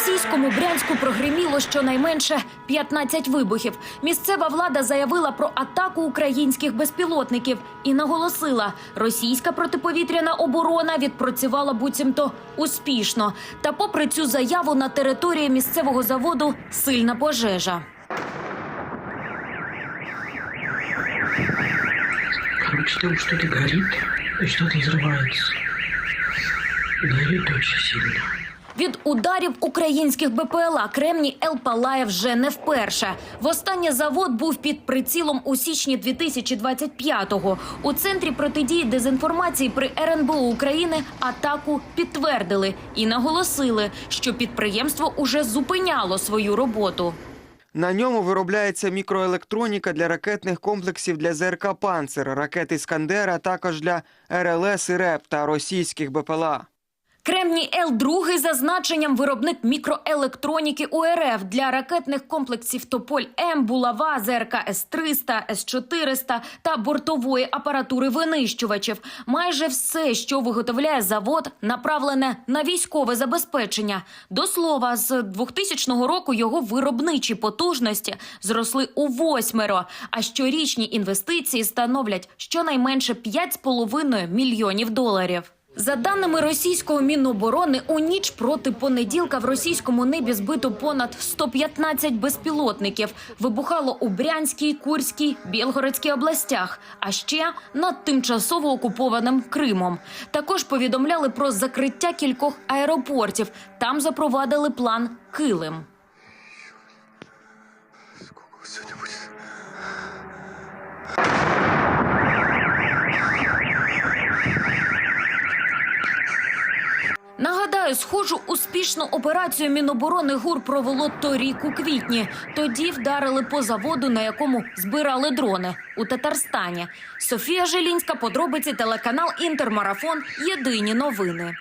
російському Брянську прогриміло щонайменше 15 вибухів. Місцева влада заявила про атаку українських безпілотників і наголосила, російська протиповітряна оборона відпрацювала буцімто успішно. Та, попри цю заяву, на території місцевого заводу сильна пожежа. Короче, там что-то горит и что-то взрывается. Горит очень сильно. Від ударів українських БПЛА Кремній Ел палає вже не вперше. Востаннє завод був під прицілом у січні 2025-го. У центрі протидії дезінформації при РНБО України атаку підтвердили і наголосили, що підприємство уже зупиняло свою роботу. На ньому виробляється мікроелектроніка для ракетних комплексів для ЗРК «Панцер», ракет «Іскандер», а також для РЛС і РЕП та російських БПЛА. Кремній Л другий за значенням виробник мікроелектроніки УРФ для ракетних комплексів Тополь М, Булава, ЗРК С-300, С-400 та бортової апаратури винищувачів. Майже все, що виготовляє завод, направлене на військове забезпечення. До слова, з 2000 року його виробничі потужності зросли у восьмеро, а щорічні інвестиції становлять щонайменше 5,5 мільйонів доларів. За даними російського міноборони, у ніч проти понеділка в російському небі збито понад 115 безпілотників. Вибухало у Брянській, Курській, Білгородській областях, а ще над тимчасово окупованим Кримом. Також повідомляли про закриття кількох аеропортів. Там запровадили план Килим. Нагадаю, схожу успішну операцію Міноборони ГУР провело торік у квітні. Тоді вдарили по заводу, на якому збирали дрони у Татарстані. Софія Желінська, подробиці телеканал Інтермарафон. Єдині новини.